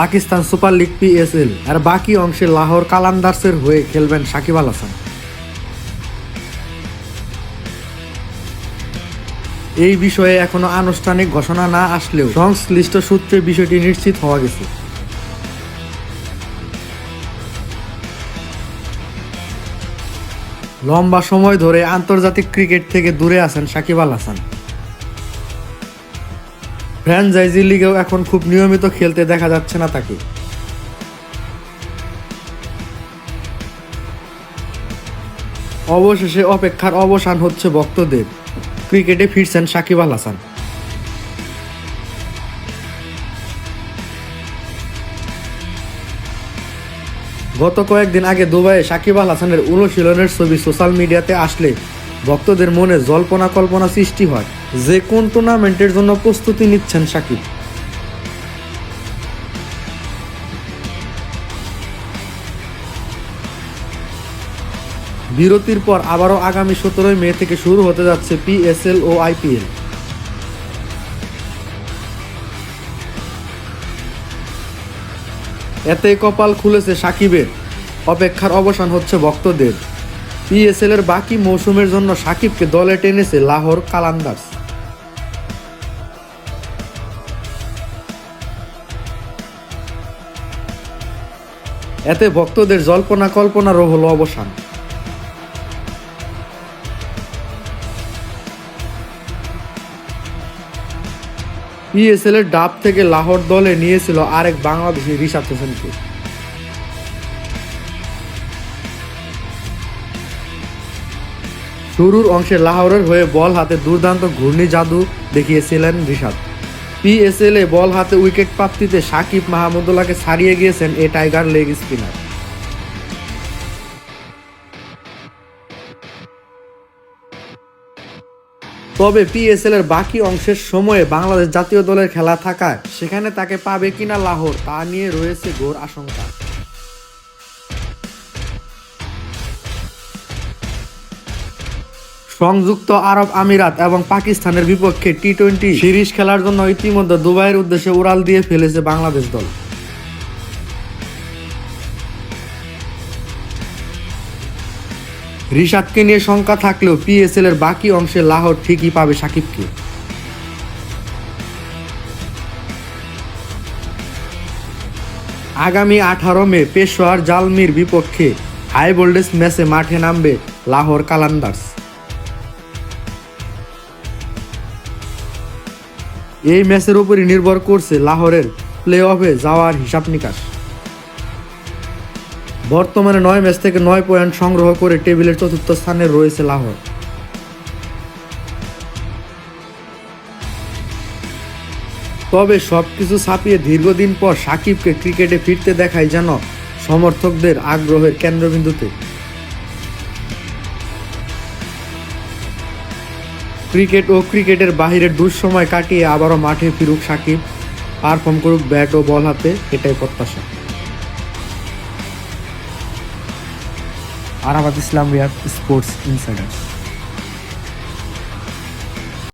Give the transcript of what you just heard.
Pakistan super league PSL আর বাকি অংশে লাহোর কালান্দার্সের হয়ে খেলবেন সাকিব আল হাসান। এই বিষয়ে এখনও আনুষ্ঠানিক ঘোষণা না আসলেও সংশ্লিষ্ট সূত্রে বিষয়টি নিশ্চিত হওয়া গেছে। লম্বা সময় ধরে আন্তর্জাতিক ক্রিকেট থেকে দূরে আছেন সাকিব আল হাসান। ফ্র্যাঞ্চাইজি লিগেও এখন খুব নিয়মিত খেলতে দেখা যাচ্ছে না তাকে। অবশেষে অপেক্ষার অবসান হচ্ছে ভক্তদের। ক্রিকেটে ফিরছেন সাকিব আল হাসান। গত কয়েকদিন আগে দুবাইয়ে সাকিব আল হাসানের অনুশীলনের ছবি সোশ্যাল মিডিয়াতে আসলে ভক্তদের মনে জল্পনা কল্পনা সৃষ্টি হয়। যে কোন টুর্নামেন্টের জন্য প্রস্তুতি নিচ্ছেন সাকিব বিরতির পর আবারও আগামী সতেরোই মে থেকে শুরু হতে যাচ্ছে পিএসএল ও আইপিএল এতেই কপাল খুলেছে সাকিবের অপেক্ষার অবসান হচ্ছে ভক্তদের। পিএসএল এর বাকি মৌসুমের জন্য সাকিবকে দলে টেনেছে লাহোর কালান্দার্স। এতে ভক্তদের জল্পনা কল্পনারও হলো অবসান। পিএসএল এর ডাব থেকে লাহোর দলে নিয়েছিল আরেক বাংলাদেশি রিশাদ হোসেনকে। শুরুর অংশে লাহোরের হয়ে বল হাতে দুর্দান্ত ঘূর্ণি জাদু দেখিয়েছিলেন রিশাদ। পিএসএল বল হাতে উইকেট প্রাপ্তিতে সাকিব মাহমুদুল্লাহকে ছাড়িয়ে গিয়েছেন এ টাইগার লেগ স্পিনার। তবে পিএসএল এর বাকি অংশের সময়ে বাংলাদেশ জাতীয় দলের খেলা থাকায় সেখানে তাকে পাবে কিনা লাহোর তা নিয়ে রয়েছে ঘোর আশঙ্কা। সংযুক্ত আরব আমিরাত এবং পাকিস্তানের বিপক্ষে টি টোয়েন্টি সিরিজ খেলার জন্য ইতিমধ্যে দুবাইয়ের উদ্দেশ্যে উড়াল দিয়ে ফেলেছে বাংলাদেশ দল। রিশাদকে নিয়ে শঙ্কা থাকলেও পিএসএল এর বাকি অংশে লাহোর ঠিকই পাবে সাকিবকে। আগামী আঠারো মে পেশোয়ার জালমির বিপক্ষে হাই ভোল্টেজ ম্যাচে মাঠে নামবে লাহোর কালান্দার্স। এই ম্যাচের উপরই নির্ভর করছে লাহোরের প্লে অফে যাওয়ার হিসাব নিকাশ। বর্তমানে নয় ম্যাচ থেকে নয় পয়েন্ট সংগ্রহ করে টেবিলের চতুর্থ স্থানে রয়েছে লাহোর। তবে সবকিছু ছাপিয়ে দীর্ঘদিন পর সাকিবকে ক্রিকেটে ফিরতে দেখায় যেন সমর্থকদের আগ্রহের কেন্দ্রবিন্দুতে। ক্রিকেট ও ক্রিকেটের বাহিরের দুঃসময় কাটিয়ে আবারও মাঠে ফিরুক সাকিব। পারফর্ম করুক ব্যাট ও বল হাতে, এটাই প্রত্যাশা। Arabad Islam, Riyad sports insider.